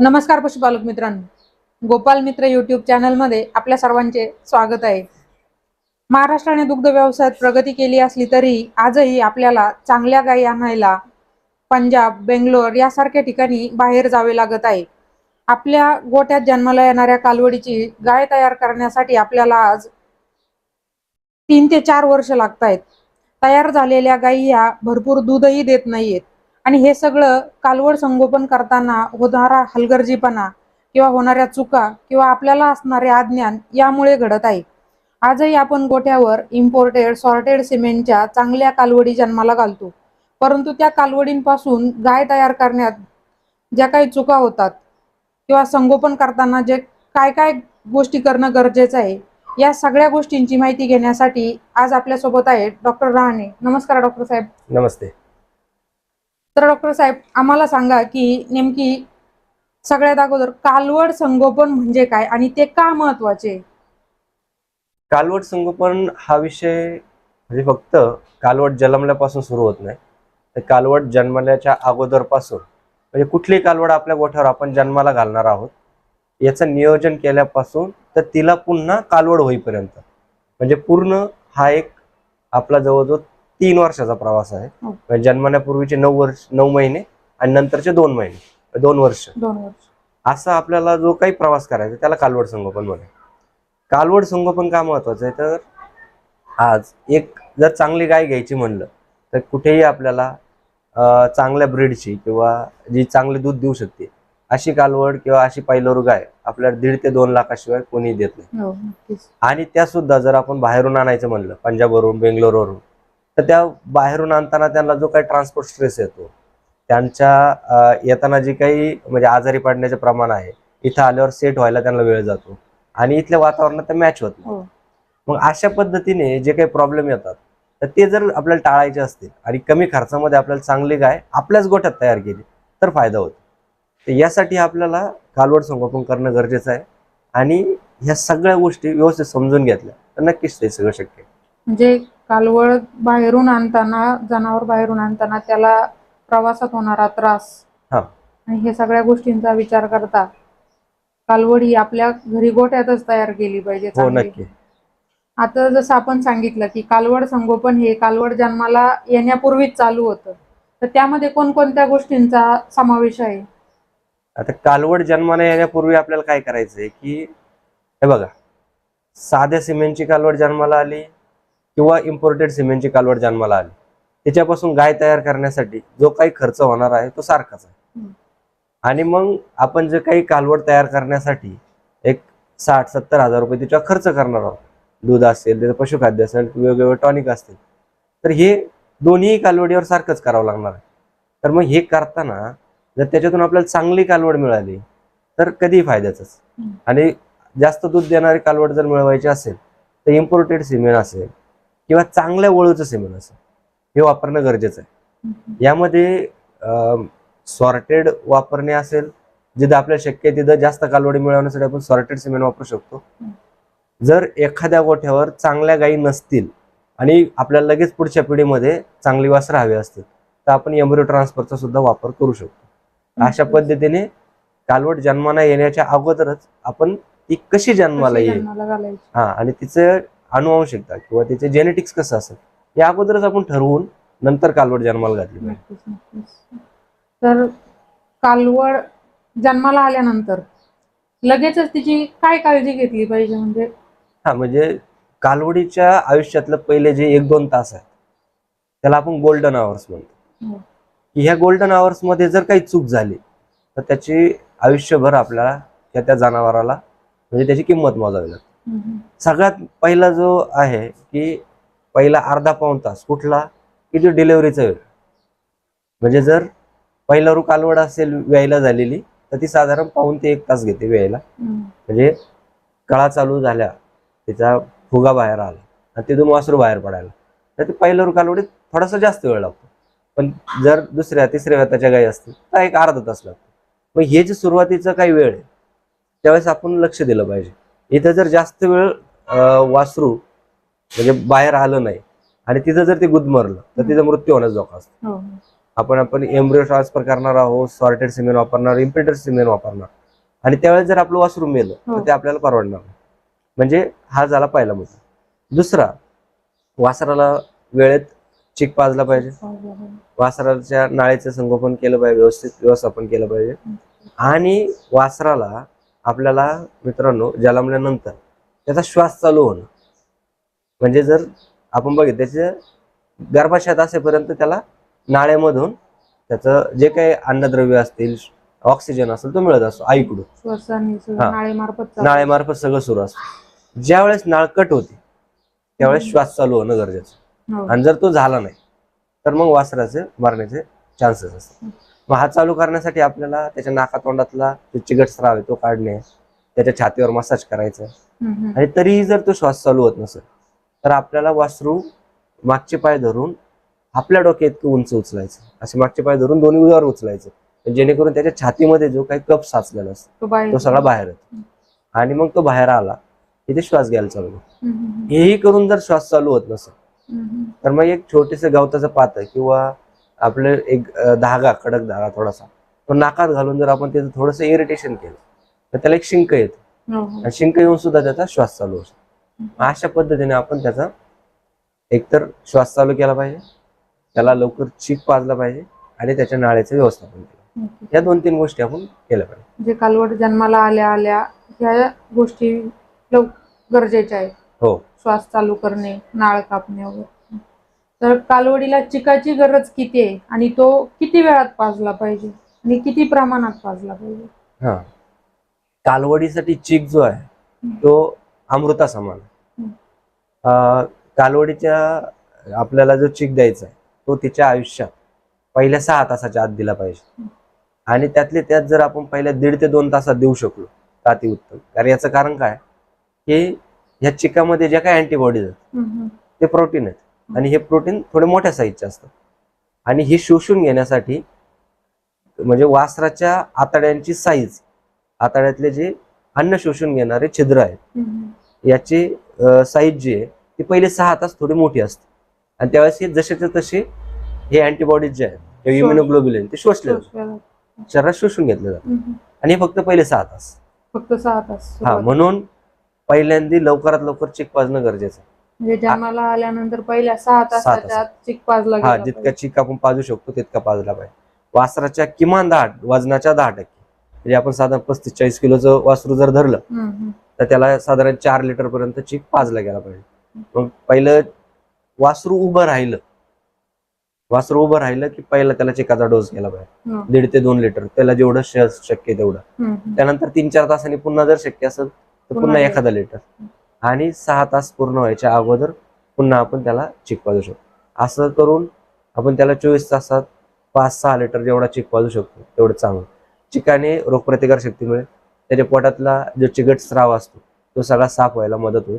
नमस्कार पशुपालक मित्रांनो. गोपाल मित्र युट्यूब चॅनलमध्ये आपल्या सर्वांचे स्वागत आहे. महाराष्ट्राने दुग्ध व्यवसायात प्रगती केली असली तरी आजही आपल्याला चांगल्या गायी आणायला पंजाब बेंगलोर यासारख्या ठिकाणी बाहेर जावे लागत आहे. आपल्या गोट्यात जन्माला येणाऱ्या कालवडीची गाय तयार करण्यासाठी आपल्याला आज तीन ते चार वर्ष लागत आहेत. तयार झालेल्या गायी ह्या भरपूर दूधही देत नाहीयेत. आणि हे सगळं कालवड संगोपन करताना होणारा हलगर्जीपणा किंवा होणाऱ्या चुका किंवा आपल्याला असणारे अज्ञान यामुळे घडत आहे. आजही आपण गोठ्यावर इम्पोर्टेड सॉर्टेड सिमेंटच्या चांगल्या कालवडी जन्माला घालतो. परंतु त्या कालवडींपासून गाय तयार करण्यात ज्या काही चुका होतात किंवा संगोपन करताना जे काय काय गोष्टी करणं गरजेचं आहे या सगळ्या गोष्टींची माहिती घेण्यासाठी आज आपल्यासोबत आहेत डॉक्टर रहाणे. नमस्कार डॉक्टर साहेब. नमस्ते. तर डॉक्टर साहेब आम्हाला सांगा की नेमकी सगळ्यात अगोदर कालवड संगोपन म्हणजे काय आणि ते का महत्त्वाचे? कालवड संगोपन हा विषय म्हणजे फक्त कालवड जन्मल्यापासून सुरू होत नाही. तर कालवड जन्मल्याच्या अगोदरपासून म्हणजे कुठलीही कालवड आपल्या गोठ्यावर आपण जन्माला घालणार आहोत याचं नियोजन केल्यापासून तर तिला पुन्हा कालवड होईपर्यंत. म्हणजे पूर्ण हा एक आपला जवळजवळ तीन वर्षाचा प्रवास आहे. हो. म्हणजे जन्मण्यापूर्वीचे नऊ वर्ष नऊ महिने आणि नंतरचे दोन महिने. दोन वर्ष. असा आपल्याला जो काही प्रवास करायचा त्याला कालवड संगोपन म्हणे कालवड संगोपन का महत्वाचं आहे? तर आज एक जर चांगली गाय घ्यायची म्हणलं तर कुठेही आपल्याला चांगल्या ब्रीडची किंवा जी चांगले दूध देऊ शकते अशी कालवड किंवा अशी पायलोर गाय आपल्याला दीड ते दोन लाखाशिवाय कोणी देत नाही. हो आणि त्या सुद्धा जर आपण बाहेरून आणायचं म्हणलं पंजाबवरून बेंगलोरवरून तर त्या बाहेरून आणताना त्यांना जो काही ट्रान्सपोर्ट स्ट्रेस येतो त्यांच्या येताना जी काही म्हणजे आजारी पडण्याचे प्रमाण आहे इथं आल्यावर सेट व्हायला त्यांना वेळ जातो. आणि इथल्या वातावरणात ते मॅच होत नाही. हो. मग अशा पद्धतीने जे काही प्रॉब्लेम येतात तर ते जर आपल्याला टाळायचे असतील आणि कमी खर्चामध्ये आपल्याला चांगली गाय आपल्याच गोठ्यात तयार केली तर फायदा होतो. तर यासाठी आपल्याला कालवड संगोपन करणं गरजेचं आहे. आणि ह्या सगळ्या गोष्टी व्यवस्थित समजून घेतल्या तर नक्कीच ते सगळं शक्य म्हणजे कालवड बाहेरून आणताना जनावर बाहेरून आणताना त्याला प्रवासात होणारा त्रास हा. आणि हे सगळ्या गोष्टींचा विचार करता कालवड ही आपल्या घरी गोठ्यातच तयार केली पाहिजे हो चांगली. नक्की आता जसं आपण सांगितलं की कालवड संगोपन हे कालवड जन्माला येण्यापूर्वीच चालू होतं तर त्यामध्ये कोणकोणत्या गोष्टींचा समावेश आहे आता कालवड जन्माला येण्यापूर्वी आपल्याला काय करायचं आहे की हे बघा साध्या सिमेंटची कालवड जन्माला आली किंवा इम्पोर्टेड सिमेंटची कालवड जन्माला आली. त्याच्यापासून गाय तयार करण्यासाठी जो काही खर्च होणार आहे तो सारखाच आहे. आणि मग आपण जे काही कालवड तयार करण्यासाठी एक साठ सत्तर हजार रुपये त्याच्यावर खर्च करणार आहोत. दूध असेल त्याचं पशुखाद्य असेल वेगवेगळे टॉनिक असतील. तर हे दोन्ही कालवडीवर सारखंच करावं लागणार आहे. तर मग हे करताना जर त्याच्यातून आपल्याला चांगली कालवड मिळाली तर कधीही फायद्याचंच. आणि जास्त दूध देणारी कालवड जर मिळवायची असेल तर इम्पोर्टेड सिमेंट असेल किंवा चांगल्या वळूचं सिमेंट असेल हे वापरणं गरजेचं आहे. यामध्ये सॉर्टेड वापरणे असेल जिथं आपल्याला शक्य आहे तिथं जास्त कालवडी मिळवण्यासाठी आपण सॉर्टेड सिमेंट वापरू शकतो. जर एखाद्या गोठ्यावर चांगल्या गायी नसतील आणि आपल्याला लगेच पुढच्या पिढीमध्ये चांगली वासरं हवी असतील तर आपण एम्ब्रिओ ट्रान्सफरचा सुद्धा वापर करू शकतो. अशा पद्धतीने कालवड जन्माला येण्याच्या अगोदरच आपण ती कशी जन्माला येईल? हा आणि तिचं अनुवंशिकता किंवा तिचे जेनेटिक्स कसं असेल या अगोदरच आपण ठरवून नंतर कालवड जन्माला घातली पाहिजे नक्कीच नक्कीच तर कालवड जन्माला आल्यानंतर लगेचच तिची काय काळजी घेतली पाहिजे म्हणजे हा म्हणजे कालवडीच्या आयुष्यातलं पहिले जे एक दोन तास आहेत त्याला आपण गोल्डन आवर्स म्हणतो हो. की ह्या गोल्डन आवर्समध्ये जर काही चूक झाली तर त्याची आयुष्यभर आपल्याला त्या त्या जनावराला म्हणजे त्याची किंमत मोजावी लागते. सगळ्यात पहिला जो आहे की पहिला अर्धा पाऊण तास कुठला की जो डिलेवरीचा वेळ म्हणजे जर पहिला रू कालवड असेल व्यायला झालेली तर ती साधारण पाऊण ते एक तास घेते व्यायला. म्हणजे कळा चालू झाल्या त्याचा फुगा बाहेर आला आणि तिथून वासरू बाहेर पडायला. तर ते पहिल्या रू कालवडीत थोडासा जास्त वेळ लागतो. पण जर दुसऱ्या तिसऱ्या व्यताच्या गायी असतील तर एक अर्धा तास लागतो. मग हे जे सुरुवातीचं काही वेळ आहे त्यावेळेस आपण लक्ष दिलं पाहिजे. इथं जर जास्त वेळ वासरू म्हणजे बाहेर आलं नाही आणि तिथं जर ते गुदमरलं तर तिचा मृत्यू होण्यास धोका असतो. हो. आपण आपण एम्ब्रिओ ट्रान्सफर करणार आहोत सॉर्टेड सिमेंट वापरणार इम्प्रिंटर सिमेंट वापरणार. आणि त्यावेळेस जर आपलं वॉशरूम मेलं हो. तर ते आपल्याला परवडणार म्हणजे हा झाला पहिला मुद्दा. दुसरा वासराला वेळेत चिक पाजला पाहिजे. वासराच्या नाळेचं संगोपन केलं पाहिजे व्यवस्थित व्यवस्थापन केलं पाहिजे. आणि वासराला आपल्याला मित्रांनो जन्मल्यानंतर त्याचा श्वास चालू होणं. म्हणजे जर आपण बघितलं त्याच्या गर्भाशयात असेपर्यंत त्याला नाळेमधून त्याचं जे काही अन्नद्रव्य असतील ऑक्सिजन असेल तो मिळत असतो आईकडून. नाळेमार्फत सगळं सुरू असतं. ज्यावेळेस नाळ कट होते त्यावेळेस. श्वास चालू होणं गरजेचं. हो. आणि जर तो झाला नाही तर मग वासराचे मरण्याचे चान्सेस असतात. मग हा चालू करण्यासाठी आपल्याला त्याच्या नाकातोंडातला जो चिकट स्राव आहे तो काढणे त्याच्या छातीवर मसाज करायचा. आणि तरीही जर तो श्वास चालू होत नसेल तर आपल्याला वासरू मागचे पाय धरून आपल्या डोक्या इतकं उंच उचलायचं. असे मागचे पाय धरून दोन्ही उद्यावर उचलायचं. जेणेकरून त्याच्या छातीमध्ये जो काही कप साचलेला असतो तो सगळा बाहेर येतो. आणि मग तो बाहेर आला की ते श्वास घ्यायला चालू हेही करून जर श्वास चालू होत नसेल. तर मग एक छोटेसे गवताचं पात किंवा आपलं एक धागा कडक धागा थोडासा. तो नाकात घालून जर आपण त्याचं थोडस इरिटेशन केलं तर त्याला एक शिंक येते. हो, हो. आणि शिंक येऊन सुद्धा त्याचा श्वास चालू असतो मग अशा पद्धतीने आपण त्याचा एकतर श्वास चालू केला पाहिजे त्याला लवकर चीक पाजला पाहिजे आणि त्याच्या नाळेचं व्यवस्थापन केलं. या दोन तीन गोष्टी आपण केल्या पाहिजे. कालवड जन्माला आल्या आल्या ह्या गोष्टी गरजेच्या आहेत. हो. श्वास चालू करणे नाळ कापणे वगैरे. तर कालवडीला चिकाची गरज किती आहे? आणि तो किती वेळात पाजला पाहिजे? आणि किती प्रमाणात पाजला पाहिजे? हा. कालवडीसाठी चीक जो आहे तो अमृता समान आहे. कालवडीच्या आपल्याला जो चीक द्यायचा आहे तो तिच्या आयुष्यात पहिल्या सहा तासाच्या आत दिला पाहिजे. आणि त्यातले त्यात जर आपण पहिल्या दीड ते दोन तासात देऊ शकलो तर अति उत्तम. कारण याचं कारण काय? की ह्या चिकामध्ये ज्या काही अँटीबॉडीज आहेत. ते प्रोटीन आहेत. आणि हे प्रोटीन थोडे मोठ्या साईजचे असतात आणि हे शोषून घेण्यासाठी म्हणजे वासराच्या आतड्यांची साईज आतड्यातले जे अन्न शोषून घेणारे छिद्र आहेत याची साईज जी आहे ती पहिले सहा तास थोडी मोठी असते. आणि त्यावेळेस हे जसेच्या तसे हे अँटीबॉडीज जे आहेत इम्युनोग्लोबिलिन ते शोषले शोष जातात. शरीरात शोषून घेतले जातात. आणि हे फक्त पहिले सहा तास. फक्त सहा तास हा. म्हणून पहिल्यांदा लवकरात लवकर चेक पाजणं गरजेचं आहे. म्हणजे जन्माला आल्यानंतर पहिल्या सहा तासाच्या तासात. आत चिक पाजला हा गेला जितका पाहिजे. चिक आपण पाजू शकतो तितका पाजला पाहिजे वासराच्या किमान दहा वजनाच्या दहा टक्के म्हणजे आपण साधारण पस्तीस चाळीस किलोचं वासरू जर धरलं हम्म, हम्म. तर त्याला साधारण चार लिटर पर्यंत चिक पाजला गेला पाहिजे मग पहिलं वासरू उभं राहिलं वासरू उभं राहिलं की पहिला त्याला चिकाचा डोस घ्यायला पाहिजे हो. दीड ते दोन लिटर त्याला जेवढं श- शक्य तेवढं हम्म, हम्म. त्यानंतर तीन चार तासांनी पुन्हा जर शक्य असेल तर पुन्हा. एखादा लिटर आणि सहा तास पूर्ण व्हायच्या अगोदर पुन्हा आपण त्याला चिक पाजू शकतो. असं करून आपण त्याला चोवीस तासात पाच सहा लिटर जेवढा चिक पाजू शकतो तेवढं चांगलं. चिकाने रोगप्रतिकार शक्ती मिळेल. त्याच्या पोटातला जो चिकट स्राव असतो तो सगळा साफ व्हायला मदत होईल.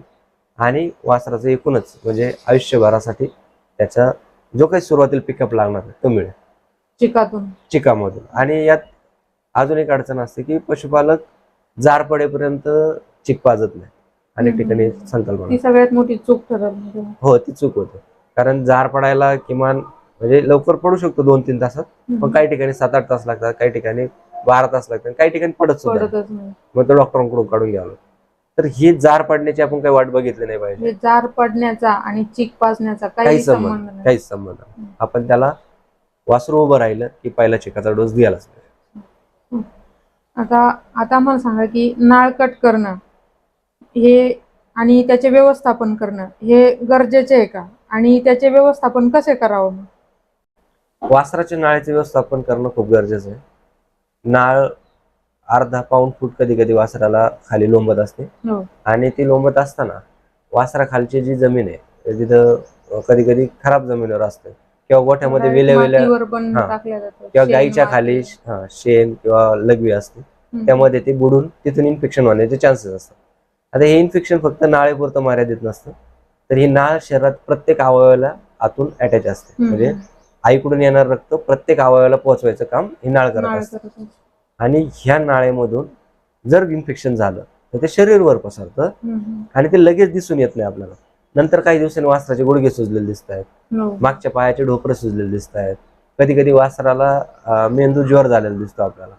आणि वासराचं एकूणच म्हणजे आयुष्यभरासाठी त्याचा जो काही सुरुवातीला पिकअप लागणार आहे तो मिळेल. चिकातून. चिकामधून. आणि यात अजून एक अडचण असते की पशुपालक जार पडेपर्यंत चिक पाजत नाही. अनेक. ठिकाणी संकल्पना ती सगळ्यात मोठी चूक ठरवली हो ती चूक होते. कारण जार पडायला किमान म्हणजे लवकर पडू शकतो दोन तीन तासात पण काही ठिकाणी सात आठ तास लागतात काही ठिकाणी बारा तास लागतात काही ठिकाणी पडत सुद्धा मग तो डॉक्टरांकडून काढून घ्यावं. तर ही जार पडण्याची आपण काही वाट बघितली नाही पाहिजे. जार पडण्याचा आणि चिक पाजण्याचा काही संबंध काहीच संबंध नाही. आपण त्याला वासरू उभं राहिलं की पहिला चिकाचा डोस द्यायलाच पाहिजे. आता आता मला सांगा की नाळ कट करणं हे आणि त्याचे व्यवस्थापन करणं हे गरजेचे आहे का आणि त्याचे व्यवस्थापन कसे करावं मग वासराच्या नाळेचे व्यवस्थापन करणं खूप गरजेचं आहे नाळ अर्धा पाऊण फूट कधी कधी वासराला खाली लोंबत असते हो. आणि ती लोंबत असताना वासराखालची जी जमीन आहे तिथं कधी कधी खराब जमिनीवर असते किंवा गोठ्यामध्ये वेल्या वेल्या मातीवर पण हा. टाकल्या जातात किंवा शेण, गाईच्या माती. खाली हा, शेण किंवा लघवी असते हम्म. त्यामध्ये ते बुडून तिथून इन्फेक्शन होण्याचे चान्सेस असतात आता हे इन्फेक्शन फक्त नाळेपुरतं मर्यादित नसतं तर ही नाळ शरीरात प्रत्येक अवयवाला आतून अटॅच असते. म्हणजे आईकडून येणार रक्त प्रत्येक अवयवाला पोहोचवायचं काम ही नाळ करत असते. आणि ह्या नाळेमधून जर इन्फेक्शन झालं तर ते शरीरवर पसरतं. आणि ते लगेच दिसून येत नाही आपल्याला नंतर काही दिवसांनी वासराचे गुडघे सुजलेले दिसत आहेत हो. मागच्या पायाचे ढोपरं सुजलेले दिसत आहेत कधी कधी वासराला मेंदू ज्वर झालेला दिसतो आपल्याला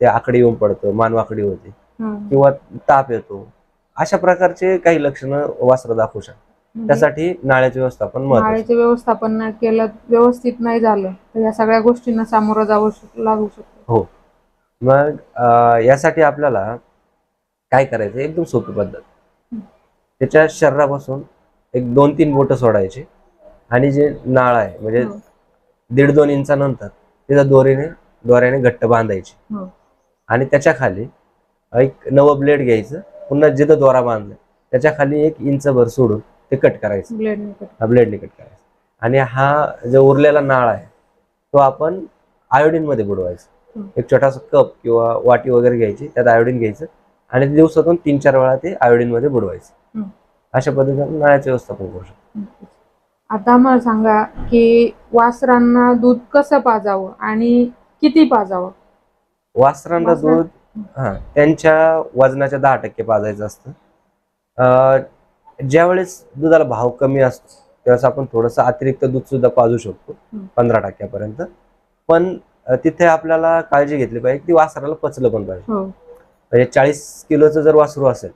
ते आकडी येऊन पडतं मानवाकडी होते. किंवा ताप येतो अशा प्रकारचे काही लक्षणं वासरं दाखवू शकतात. त्यासाठी नाळ्याचे व्यवस्थापन नाळेचे व्यवस्थापन नाही केलं व्यवस्थित नाही झालं तर या सगळ्या गोष्टींना सामोरं जावं लागू शकतो. मग अं, यासाठी आपल्याला काय करायचं? एकदम सोपी पद्धत. त्याच्या शरीरापासून एक दोन तीन बोटं सोडायची आणि जे नाळ आहे म्हणजे हो. दीड दोन इंचानंतर तिला दोरीने दोऱ्याने घट्ट बांधायची. हो. आणि त्याच्याखाली एक नवं ब्लेड घ्यायचं पुन्हा जिथं दोरा बांधलाय त्याच्याखाली एक इंच भर सोडून ते कट करायचं. हा ब्लेडने कट करायचा. आणि हा जो उरलेला नाळ आहे तो आपण आयोडीन मध्ये बुडवायचा. एक छोटासा कप किंवा वाटी वगैरे घ्यायची त्यात आयोडीन घ्यायचं आणि दिवसातून तीन चार वेळा ते आयोडीन मध्ये बुडवायचं. अशा पद्धतीने नाळ्याचं व्यवस्थापन करू शकतो. आता मला सांगा की वासरांना दूध कसं पाजावं आणि किती पाजावं? वासरांना वासरा- दूध हा त्यांच्या वजनाच्या दहा टक्के पाजायचं असतं. ज्यावेळेस दुधाला भाव कमी असतो त्यावेळेस आपण थोडंसं अतिरिक्त दूध सुद्धा पाजू शकतो. पंधरा टक्क्यापर्यंत. पण तिथे आपल्याला काळजी घेतली पाहिजे की वासराला पचलं पण पाहिजे. हो. म्हणजे चाळीस किलोचं जर वासरू असेल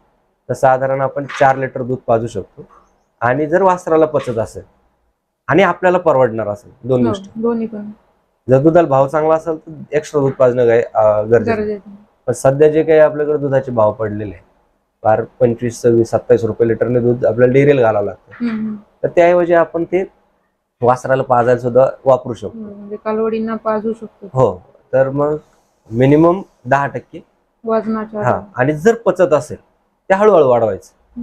तर साधारण आपण चार लिटर दूध पाजू शकतो. आणि जर वासराला पचत असेल आणि आपल्याला परवडणार असेल दोन गोष्टी. दोन्ही पण. जर दुधाला भाव चांगला असेल तर एक्स्ट्रा दूध पाजणं. गरजेचं. पण सध्या जे काही आपल्याकडे दुधाचे भाव पडलेले फार पंचवीस सव्वीस सत्तावीस रुपये लिटरने दूध आपल्याला डेअरीला घालावं लागतं. तर त्याऐवजी आपण ते वासराला पाजायला सुद्धा वापरू शकतो. म्हणजे कालवडींना पाजू शकतो. हो तर मग मिनिमम दहा टक्के. वजनाच्या हा आणि जर पचत असेल ते हळूहळू वाढवायचं.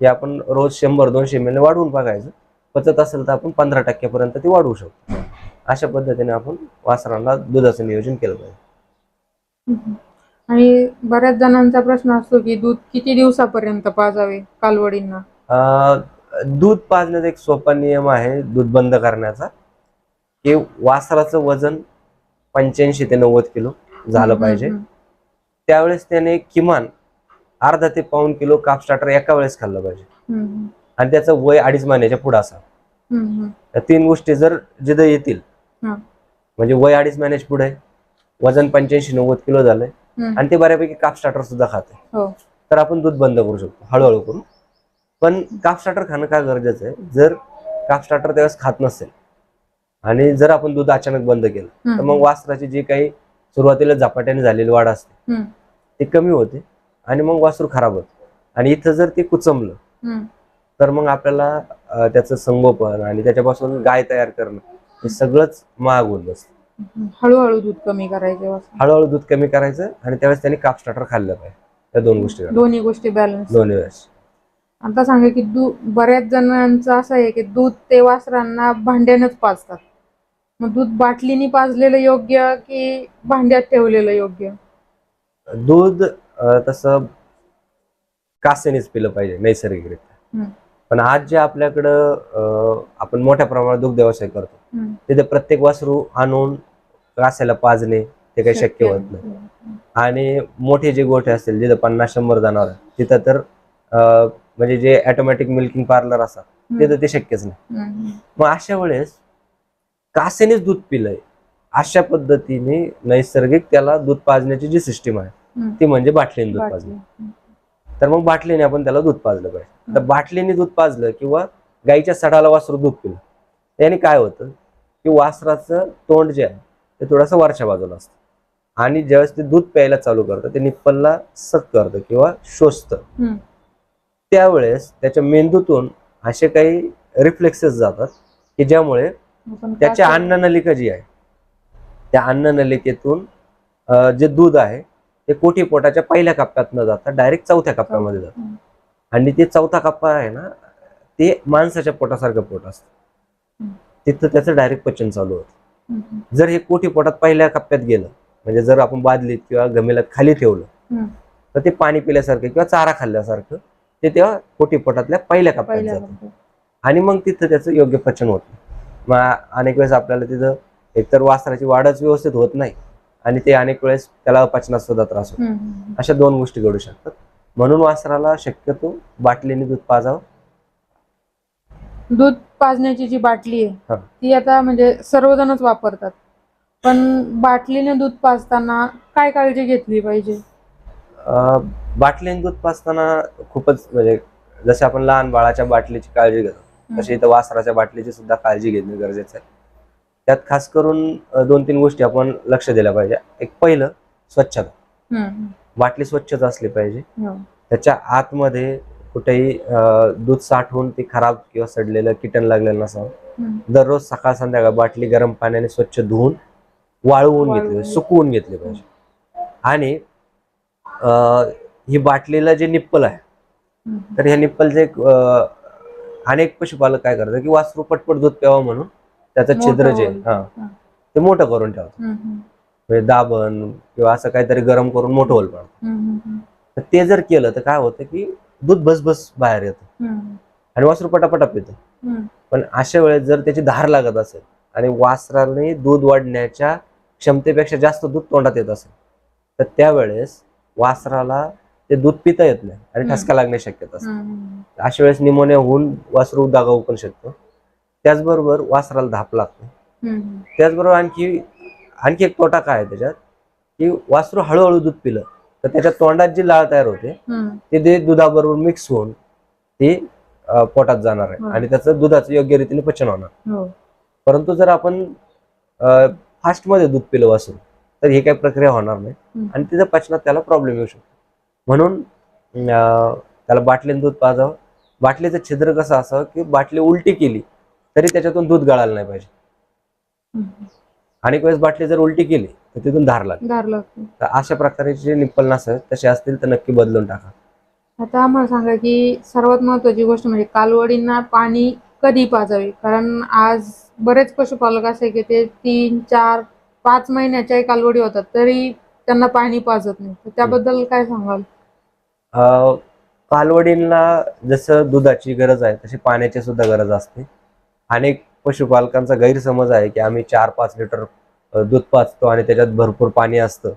हे आपण रोज शंभर दोनशे एम वाढवून बघायचं. पचत असेल तर आपण पंधरा टक्क्यापर्यंत ते वाढवू शकतो. अशा पद्धतीने आपण वासरांना दुधाचं नियोजन केलं पाहिजे. आणि बऱ्याच जणांचा प्रश्न असतो की दूध किती दिवसापर्यंत पाजावे कालवडींना? अं, दूध पाजण्याचा एक सोपा नियम आहे दूध बंद करण्याचा. की वासराचं वजन पंच्याऐंशी ते नव्वद किलो झालं हम्म, पाहिजे. हम्म, त्यावेळेस त्याने किमान अर्धा ते पाऊन किलो काप स्टार्टर एका वेळेस खाल्लं पाहिजे. हम्म, आणि त्याचं वय अडीच महिन्याच्या पुढे असावं. हम्म, हम्म. या तीन गोष्टी जर जिथं येतील हा. म्हणजे वय अडीच महिन्याच्या पुढे आहे, वजन पंच्याऐंशी नव्वद किलो झालंय. आणि ते बऱ्यापैकी काप स्टार्टर सुद्धा खाते हो. तर आपण दूध बंद करू शकतो हळूहळू करून पण काप स्टार्टर खाणं का गरजेचं आहे? जर काप स्टार्टर त्यावेळेस खात नसेल आणि जर आपण दूध अचानक बंद केलं तर मग वासराची जी काही सुरुवातीला झपाट्याने झालेली वाढ असते ती कमी होते आणि मग वासरू खराब होते. आणि इथं जर ते कुचमलं हम्म. तर मग आपल्याला त्याचं संगोपन आणि त्याच्यापासून गाय तयार करणं हे सगळंच महाग होऊन बसतं. हळूहळू दूध कमी करायचे. हळूहळू दूध कमी करायचं आणि त्यावेळेस त्यांनी काप स्टार्टर खाल्लं पाहिजे त्या दोन गोष्टी. दोन्ही गोष्टी बॅलन्स दोन्ही वेळेस आता सांगा की दूध बऱ्याच जणांचं असं आहे की दूध ते वासरांना भांड्यानच पाजतात मग दूध बाटलीने पाजलेलं योग्य की भांड्यात ठेवलेलं योग्य दूध तसं कासेनेच पिलं पाहिजे नैसर्गिकरित्या. पण आज जे आपल्याकडं आपण मोठ्या प्रमाणात दुग्ध व्यवसाय करतो. तिथे प्रत्येक वासरू आणून कासेला पाजणे ते काही शक्य होत नाही. आणि मोठे जे गोठे असतील जिथं पन्नास शंभर जनावर तिथं तर म्हणजे जे ऑटोमॅटिक मिल्किंग पार्लर असतात तिथं ते शक्यच नाही. मग अशा वेळेस कासेनेच दूध पिलंय. अशा पद्धतीने नैसर्गिक त्याला दूध पाजण्याची जी सिस्टीम आहे. ती म्हणजे बाटलीने दूध. पाजणं. तर मग बाटलीने आपण त्याला दूध पाजलं पाहिजे. तर बाटलीने दूध पाजलं किंवा गाईच्या सडाला वासरू दूध पिलं त्याने काय होतं? की वासराचं तोंड जे आहे ते थोडंसं वरच्या बाजूला असतं आणि ज्यावेळेस ते दूध प्यायला चालू करतं ते निप्पलला सक करतं किंवा शोषतं. त्यावेळेस त्याच्या मेंदूतून असे काही रिफ्लेक्सेस जातात की ज्यामुळे त्याच्या काय अन्न नलिका जी आहे त्या अन्न नलिकेतून अं, जे दूध आहे ते कोठी पोटाच्या पहिल्या कप्प्यात न जाता डायरेक्ट चौथ्या कप्प्यामध्ये जातं. आणि ते चौथा कप्पा आहे ना ते माणसाच्या पोटासारखं पोट असतं. तिथं त्याचं डायरेक्ट पचन चालू होतं. जर हे कोठी पोटात पहिल्या कप्प्यात गेलं म्हणजे जर आपण बादलीत किंवा गमेल्यात खाली ठेवलं. तर ते पाणी पिल्यासारखं किंवा चारा खाल्ल्यासारखं ते तेव्हा कोठी पोटातल्या पहिल्या कप्प्यात जातं आणि मग तिथं त्याचं योग्य पचन होत. मग अनेक वेळेस आपल्याला तिथं एकतर वासराची वाढच व्यवस्थित होत नाही आणि ते अनेक वेळेस त्याला पचनात सुद्धा त्रास होतो. अशा दोन गोष्टी घडू शकतात म्हणून वासराला शक्यतो बाटलीने दूध पाजावं दूध पाजण्याची जी बाटली आहे हा. ती आता म्हणजे सर्वजणच वापरतात. पण बाटलीने दूध पाजताना काय काळजी घेतली पाहिजे? अं, बाटलीने दूध पाजताना खूपच म्हणजे जसे आपण लहान बाळाच्या बाटलीची काळजी घेतो तशी इथं वासराच्या बाटलीची सुद्धा काळजी घेणे गरजेचं आहे. त्यात खास करून अं, दोन तीन गोष्टी आपण लक्ष दिल्या पाहिजे. एक पहिलं स्वच्छता. हम्म, बाटली स्वच्छच असली पाहिजे. हो. त्याच्या आतमध्ये कुठेही दूध साठवून ती खराब किंवा सडलेलं किटन लागलेलं नसावं. दररोज सकाळ संध्याकाळ बाटली गरम पाण्याने स्वच्छ धुवून वाळवून घेतली. सुकवून घेतली पाहिजे. आणि ही बाटलीला जे निप्पल आहे तर ह्या निप्पलचे अनेक पशुपालक काय करतात की वासरू पटपट दूध प्यावं म्हणून त्याचं छिद्र जे. हा. ते मोठं करून ठेवतात. हम्म, म्हणजे दाबण किंवा असं काहीतरी गरम करून मोठं होल तर ते जर केलं तर काय होतं की दूध भसभस बाहेर येतं. आणि वासरू पटापटा पितं पण अशा वेळेस जर त्याची धार लागत असेल आणि वासराने दूध वाढण्याच्या क्षमतेपेक्षा जास्त दूध तोंडात येत असेल तर त्यावेळेस वासराला ते दूध पिता येत नाही आणि. ठसका लागण्याची शक्यता असते. अशा वेळेस निमोनिया होऊन वासरू दागावू पण शकतो. त्याचबरोबर वासराला धाप लागते. त्याचबरोबर आणखी आणखी एक तोटा काय आहे त्याच्यात? की वासरू हळूहळू दूध पिलं. तर त्याच्या तोंडात जी लाळ तयार होते ते ते दुधाबरोबर मिक्स होऊन ते पोटात जाणार आहे. हं. आणि त्याचं दुधाचं योग्य रीतीने पचन होणार. हो. परंतु जर आपण फास्टमध्ये दूध पिलं वासरू तर ही काही प्रक्रिया होणार नाही. आणि तिच्या पचनात त्याला प्रॉब्लेम येऊ शकतो. म्हणून त्याला बाटलीने दूध पाजावं. बाटलीचं छिद्र कसं असावं की बाटली उलटी केली तरी त्याच्यातून दूध गळायला नाही पाहिजे. अनेक वेळेस बाटली जर उलटी केली तर तिथून धार लागते. धार लागते. तर अशा प्रकारचे जे निप्पल नसतात तसे असतील तर नक्की बदलून टाका. आता आम्हाला सांगा की सर्वात महत्वाची गोष्ट म्हणजे कालवडींना पाणी कधी पाजावे? कारण आज बरेच पशुपालक असे की ते तीन चार पाच महिन्याच्याही कालवडी होतात तरी त्यांना पाणी पाजत नाही. तर त्याबद्दल काय सांगाल? कालवडींना जसं दुधाची गरज आहे तशी पाण्याची सुद्धा गरज असते. अनेक पशुपालकांचा गैरसमज आहे की आम्ही चार पाच लिटर दूध पाजतो आणि त्याच्यात भरपूर पाणी असतं.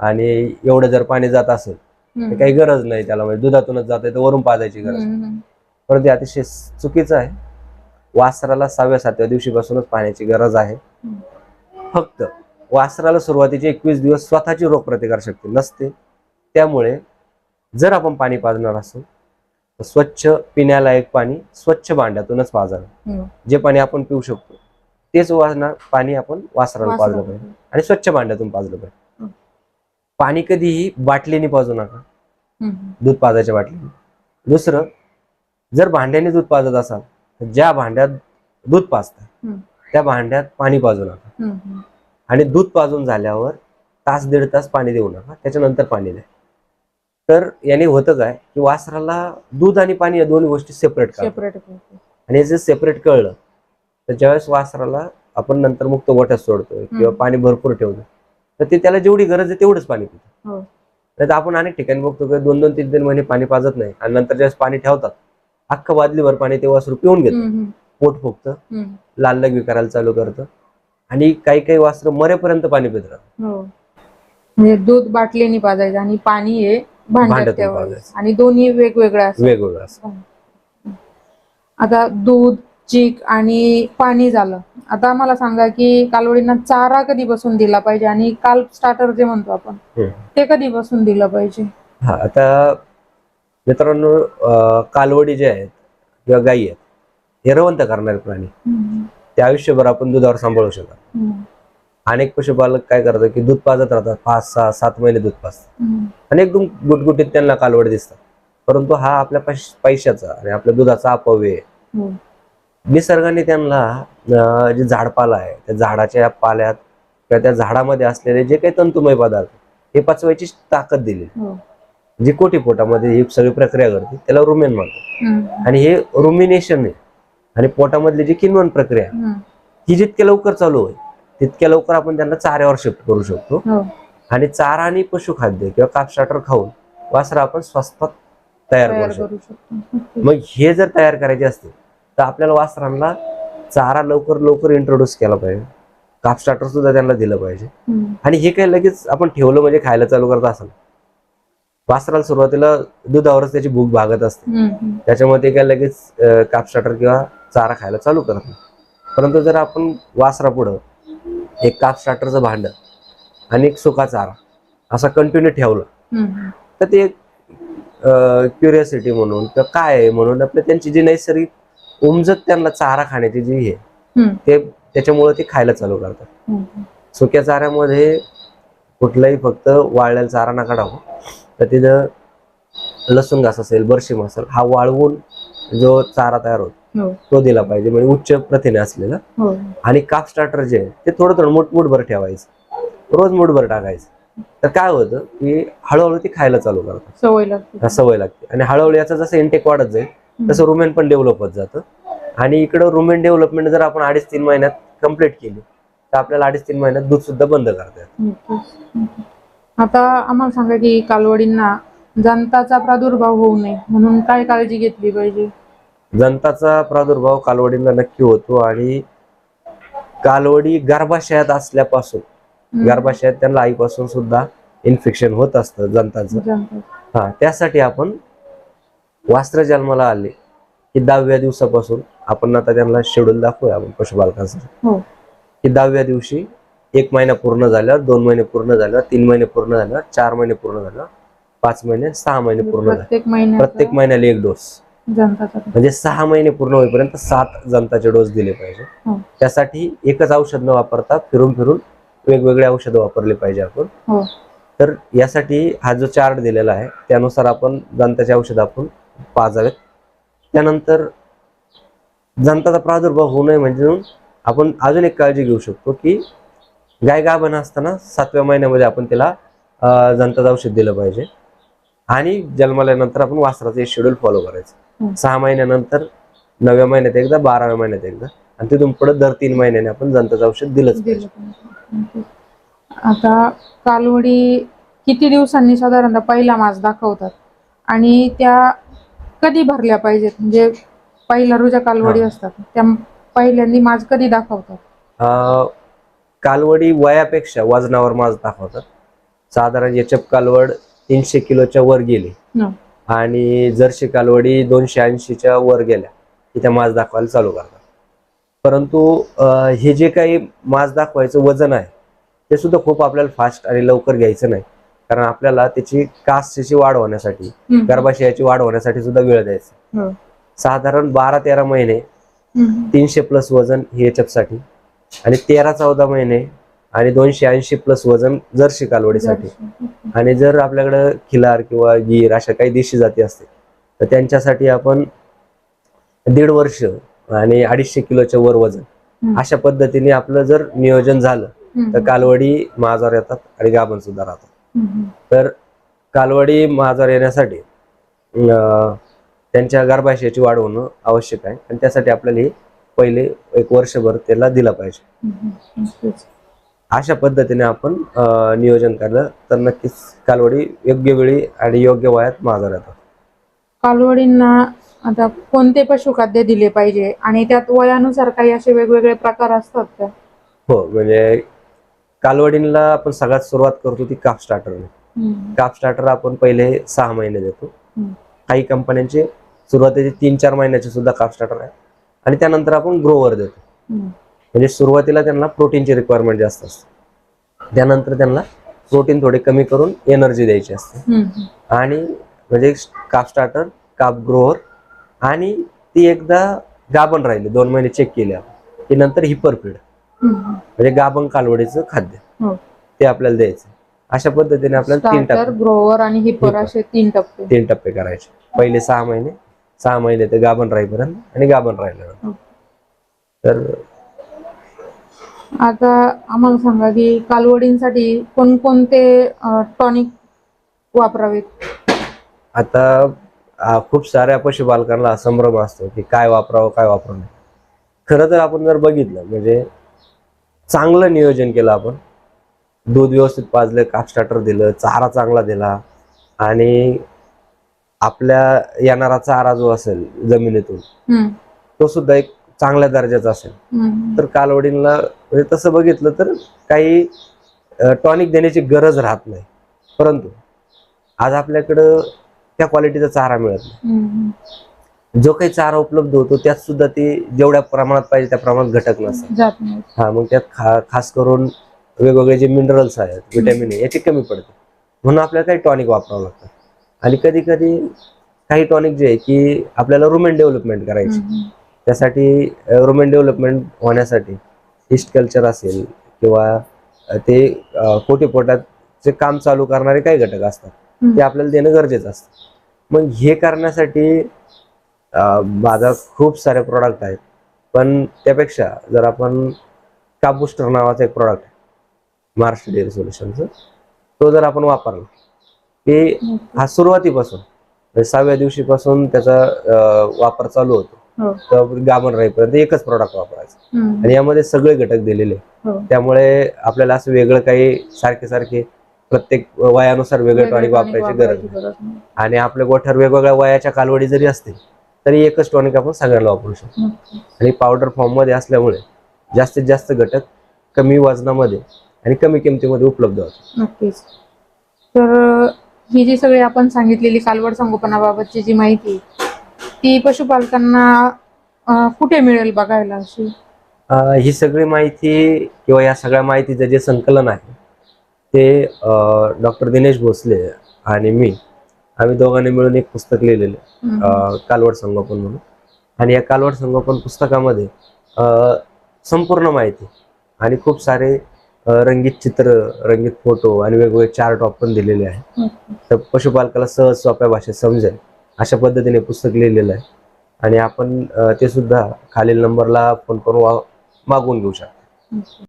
आणि एवढं जर पाणी जात असेल तर काही गरज नाही त्याला म्हणजे दुधातूनच जाते तर वरून पाजायची गरज परंतु हे अतिशय चुकीचं आहे. वासराला सहाव्या सातव्या दिवशीपासूनच पाण्याची गरज आहे. फक्त वासराला सुरुवातीचे एकवीस दिवस स्वतःची रोगप्रतिकार शक्ती नसते. त्यामुळे जर आपण पाणी पाजणार असू तर स्वच्छ पिण्यालायक पाणी स्वच्छ भांड्यातूनच पाजावे. हम्म. जे पाणी आपण पिऊ शकतो. तेच वाजणार पाणी आपण वासराला पाजलं. पाहिजे. आणि स्वच्छ भांड्यातून पाजलं पाहिजे. पाणी कधीही बाटलीने पाजू नका. दूध पाजायच्या बाटलीने. दुसरं जर भांड्याने दूध पाजत असाल तर ज्या भांड्यात दूध पाजता. त्या भांड्यात पाणी पाजू नका. आणि दूध पाजून झाल्यावर तास दीड तास पाणी देऊ नका. त्याच्यानंतर पाणी द्या. तर याने होतं काय की वासराला दूध आणि पाणी या दोन गोष्टी सेपरेट सेपरेट आणि हे जर सेपरेट कळलं तर ज्यावेळेस वासराला आपण नंतर मुक्त गोठ्यात सोडतोय किंवा. पाणी भरपूर ठेवतो तर ते त्याला जेवढी गरज आहे तेवढंच पाणी पितो. हो. नाही तर आपण अनेक ठिकाणी बघतो की दोन दोन तीन तीन महिने पाणी पाजत नाही आणि नंतर ज्यावेळेस पाणी ठेवतात अख्खं बादलीभर पाणी ते वासरू पिऊन घेतं पोट फुगतं. लाल लगवी करायला चालू करतं आणि काही काही वासरं मरेपर्यंत पाणी पित राहतात. हो. म्हणजे दूध बाटलीने पाजायचं आणि पाणी हे भांड्यात. आणि दोन्ही वेगवेगळ्या असतात वेगवेगळं असं आता दूध चीक आणि पाणी झालं आता आम्हाला सांगा की कालवडींना चारा कधी बसून दिला पाहिजे आणि काल स्टार्टर जे म्हणतो आपण. ते कधी बसून दिलं पाहिजे हा आता मित्रांनो कालवडी जे आहेत किंवा गायी आहेत हे रवंत करणारे प्राणी. ते आयुष्यभर आपण दुधावर सांभाळू हम्म. अनेक पशुपालक काय करतात की दूध पाजत राहतात पाच सहा सात महिने दूध पाजतात. आणि एकदम गुटगुटीत त्यांना कालवड दिसतात परंतु हा आपल्या पैश- पैशाचा आणि आपल्या दुधाचा अपव्य आहे. हो. निसर्गाने त्यांना जे झाडपाला आहे त्या झाडाच्या पाल्यात किंवा त्या झाडामध्ये असलेले जे काही तंतुमय पदार्थ हे पचवायची ताकद दिली हो. जी कोटी पोटामध्ये ही सगळी प्रक्रिया करते त्याला रुमेन म्हणतात. आणि हे रुमिनेशन आहे आणि पोटामधली जी किण्वन प्रक्रिया. ही जितक्या लवकर चालू होईल तितक्या लवकर आपण त्यांना चाऱ्यावर शिफ्ट करू शकतो हो. आणि चारा आणि पशुखाद्य किंवा काप स्टार्टर खाऊन वासरा आपण स्वस्तात तयार करू शकतो मग हे जर तयार करायचे असतील तर आपल्याला वासरांना चारा लवकर लवकर इंट्रोड्यूस केला पाहिजे काप स्टार्टर सुद्धा त्यांना दिलं पाहिजे. आणि हे काही लगेच आपण ठेवलं म्हणजे खायला चालू करत असाल वासराला सुरुवातीला दुधावरच त्याची भूक भागत असते. त्याच्यामुळे ते काय लगेच काप स्टार्टर किंवा चारा खायला चालू करत नाही परंतु जर आपण वासरा पुढं एक काप स्टार्टरचं भांड आणि एक सुका चारा असा कंटिन्यू ठेवला. तर ते एक क्युरियोसिटी म्हणून किंवा काय आहे म्हणून आपलं त्यांची जी नैसर्गिक उमजत त्यांना चारा खाण्याची जी हे हम्म. ते त्याच्यामुळे ते खायला चालू करतात. सुक्या चाऱ्यामध्ये कुठलाही फक्त वाळलेला चारा नका टाकू. तर तिथं लसूण घास असेल बरशी मसाला हा वाळवून जो चारा तयार होतो हो. तो दिला पाहिजे. म्हणजे उच्च प्रथिने असलेला. हो. आणि काप स्टार्टर जे आहे ते थोडं थोडं मुठ मुठभर ठेवायचं. रोज मुठभर टाकायचं. तर काय होतं की हळूहळू ती खायला चालू करतात. सवय लागते. सवय लागते. आणि हळूहळू याचा जसं इंटेक वाढत जाईल तसं रुमेन पण डेव्हलप होत जातं आणि इकडं रुमेन डेव्हलपमेंट जर आपण अडीच तीन महिन्यात कंप्लीट केली तर आपल्याला अडीच तीन महिन्यात दूध सुद्धा बंद करता येतं. आता आम्हाला सांगा की कालवडींना जंताचा प्रादुर्भाव होऊ नये म्हणून काय काळजी घेतली पाहिजे जंताचा प्रादुर्भाव कालवडीला नक्की होतो आणि कालवडी गर्भाशयात असल्यापासून. गर्भाशयात त्यांना आईपासून सुद्धा इन्फेक्शन होत असतं जंताचा. हा त्यासाठी आपण वास्त्र जन्माला आले. की दहाव्या दिवसापासून आपण आता त्यांना शेड्यूल दाखवूया आपण पशुपालकांचं हो. की दहाव्या दिवशी एक महिना पूर्ण झाल्यावर दोन महिने पूर्ण झाल्यावर तीन महिने पूर्ण झाल्यावर चार महिने पूर्ण झाल्यावर पाच महिने सहा महिने पूर्ण झाले प्रत्येक महिन्याला एक डोस म्हणजे सहा महिने पूर्ण होईपर्यंत सात जंताचे डोस दिले पाहिजे. हो. त्यासाठी एकच औषध न वापरता फिरून फिरून वेगवेगळे औषधं वापरले पाहिजे आपण. हो. तर यासाठी हा जो चार्ट दिलेला आहे त्यानुसार आपण दंताचे औषध आपण पाजावेत त्यानंतर दंताचा प्रादुर्भाव होऊ नये म्हणजे आपण अजून एक काळजी घेऊ शकतो की गाय गाभण असताना सातव्या महिन्यामध्ये आपण त्याला अं, दंताचं औषध दिलं पाहिजे. आणि जन्माल्यानंतर आपण वासराचं शेड्यूल फॉलो करायचं. सहा महिन्यानंतर नवव्या महिन्यात एकदा बाराव्या महिन्यात एकदा. आणि तिथून पुढे दर तीन महिन्याने आपण दंताचं औषध दिलंच पाहिजे. आता कालवडी किती दिवसांनी साधारणतः पहिला मास दाखवतात? आणि त्या कधी भरल्या पाहिजेत? म्हणजे पहिल्या रुजा कालवडी हा. असतात. त्या पहिल्यांदी मास कधी दाखवतात? अं, कालवडी वयापेक्षा वजनावर मास दाखवतात. साधारण याचप कालवड तीनशे किलोच्या वर गेली. हं. आणि जर्सी कालवडी दोनशे ऐंशीच्या वर गेल्या की त्या मास दाखवायला चालू करतात. परंतु अं, हे जे काही मास दाखवायचं वजन आहे ते सुद्धा खूप आपल्याला फास्ट आणि लवकर घ्यायचं नाही. कारण आपल्याला त्याची कास्टची वाढ होण्यासाठी. गर्भाशयाची वाढ होण्यासाठी सुद्धा वेळ द्यायचा हो. साधारण बारा तेरा महिने. तीनशे प्लस वजन हे साठी आणि तेरा चौदा महिने आणि दोनशे ऐंशी प्लस वजन जर्सी कालवडीसाठी आणि जर आपल्याकडं खिलार किंवा गीर अशा काही देशी जाती असतील तर त्यांच्यासाठी आपण दीड वर्ष आणि अडीचशे किलोच्या वर वजन. अशा पद्धतीने आपलं जर नियोजन झालं. तर कालवडी माझावर येतात आणि गाभण सुद्धा राहतात. तर कालवडी माझावर येण्यासाठी त्यांच्या गर्भाशयाची वाढ होणं आवश्यक आहे आणि त्यासाठी आपल्याला हे पहिले एक वर्षभर त्याला दिलं पाहिजे. अशा पद्धतीने आपण नियोजन केलं तर नक्कीच कालवडी योग्य वेळी आणि योग्य वयात माझा येतात कालवडींना आता कोणते पशुखाद्य दिले पाहिजे आणि त्यात वयानुसार काही असे वेगवेगळे प्रकार असतात का हो म्हणजे कालवडींना आपण सगळ्यात सुरुवात करतो ती काप स्टार्टरने हम्म. काप स्टार्टर आपण पहिले सहा महिने देतो. काही कंपन्यांचे सुरुवातीचे तीन चार महिन्याचे सुद्धा काप स्टार्टर आहे आणि त्यानंतर आपण ग्रोवर देतो. म्हणजे सुरुवातीला त्यांना प्रोटीनची रिक्वायरमेंट जास्त असते त्यानंतर त्यांना प्रोटीन थोडे कमी करून एनर्जी द्यायची असते. आणि म्हणजे काप स्टार्टर काप ग्रोअर आणि ती एकदा गाभण राहिली दोन महिने चेक केल्या की नंतर हिपरफीड हम्म. म्हणजे गाभण कालवडीचं खाद्य. हो. ते आपल्याला द्यायचं. अशा पद्धतीने आपल्याला तीन टप्पे. ग्रोवर आणि हिपर. असे तीन टप्पे. तीन टप्पे करायचे. पहिले सहा महिने. सहा महिने ते गाभण राहीपर्यंत आणि गाभण राहिल्यानंतर. हो. तर आता आम्हाला सांगा की कालवडींसाठी कोणकोणते टॉनिक वापरावेत? आता खूप साऱ्या पशुपालकांना संभ्रम असतो की काय वापरावं काय वापरू नये. खरं तर आपण जर बघितलं म्हणजे चांगलं नियोजन केलं आपण दूध व्यवस्थित पाजलं काप स्टार्टर दिलं चारा चांगला दिला आणि आपल्या येणारा चारा जो असेल जमिनीतून. तो सुद्धा एक चांगल्या दर्जाचा असेल. तर कालवडींना म्हणजे तसं बघितलं तर काही टॉनिक देण्याची गरज राहत नाही परंतु आज आपल्याकडं त्या क्वालिटीचा चारा मिळत नाही. जो काही चारा उपलब्ध होतो त्यात सुद्धा ते जेवढ्या प्रमाणात पाहिजे त्या प्रमाणात घटक नसतात. हा मग त्यात खा खास करून वेगवेगळे जे मिनरल्स आहेत विटॅमिन ए याची कमी पडते म्हणून आपल्याला काही टॉनिक वापरावं लागतं. आणि कधी कधी काही टॉनिक जे आहे की आपल्याला रुमेन डेव्हलपमेंट करायची. त्यासाठी रुमेन डेव्हलपमेंट होण्यासाठी हिस्ट कल्चर असेल किंवा ते अ, पोटाचे काम चालू करणारे काही घटक असतात. ते आपल्याला देणं गरजेचं असतं. मग हे करण्यासाठी बाजारात खूप सारे प्रॉडक्ट आहेत पण त्यापेक्षा जर आपण काबुस्टर नावाचा एक प्रॉडक्ट आहे महाराष्ट्र डेअरी सोल्युशनचं तो जर आपण वापरला की हा सुरुवातीपासून म्हणजे सहाव्या दिवशीपासून त्याचा वापर चालू होतो हो. तर गाभण राहीपर्यंत एकच प्रॉडक्ट वापरायचं. आणि यामध्ये सगळे घटक दिलेले. हो. त्यामुळे आपल्याला असं वेगळं काही सारखे सारखे प्रत्येक वयानुसार वेगळं टॉनिक वापरायची गरज. आणि आपल्या गोठ्यावर वेगवेगळ्या वयाच्या कालवडी जरी असतील तरी एकच टॉनिक आपण सगळ्याला वापरू शकतो. आणि पावडर फॉर्ममध्ये असल्यामुळे जास्तीत जास्त घटक कमी वजनामध्ये आणि कमी किमतीमध्ये उपलब्ध होतात. नक्कीच. तर ही जी सगळी आपण सांगितलेली कालवड संगोपनाबाबतची जी माहिती ती पशुपालकांना कुठे मिळेल बघायला अशी? ही सगळी माहिती किंवा या सगळ्या माहितीचं जे संकलन आहे ते डॉक्टर दिनेश भोसले आणि मी आम्ही दोघांनी मिळून एक पुस्तक लिहिलेलं कालवड संगोपन म्हणून. आणि या कालवड संगोपन पुस्तकामध्ये संपूर्ण माहिती आणि खूप सारे रंगीत चित्र रंगीत फोटो आणि वेगवेगळे चार्ट आपण दिलेले आहे. तर पशुपालकाला सहज सोप्या भाषेत समजेल. अशा पद्धतीने पुस्तक लिहिलेलं आहे. आणि आपण ते सुद्धा खालील नंबरला फोन करून मागवून घेऊ शकता.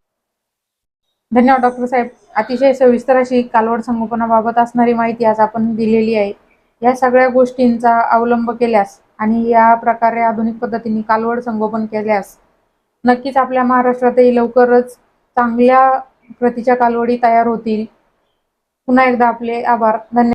धन्यवाद डॉक्टर साहेब. अतिशय सविस्तर अशी कालवड संगोपनाबाबत असणारी माहिती आज आपण दिलेली आहे. या सगळ्या गोष्टींचा अवलंब केल्यास आणि या प्रकारे आधुनिक पद्धतीने कालवड संगोपन केल्यास नक्कीच आपल्या महाराष्ट्रातही लवकरच चांगल्या प्रतीच्या कालवडी तयार होतील. पुन्हा एकदा आपले आभार. धन्यवाद.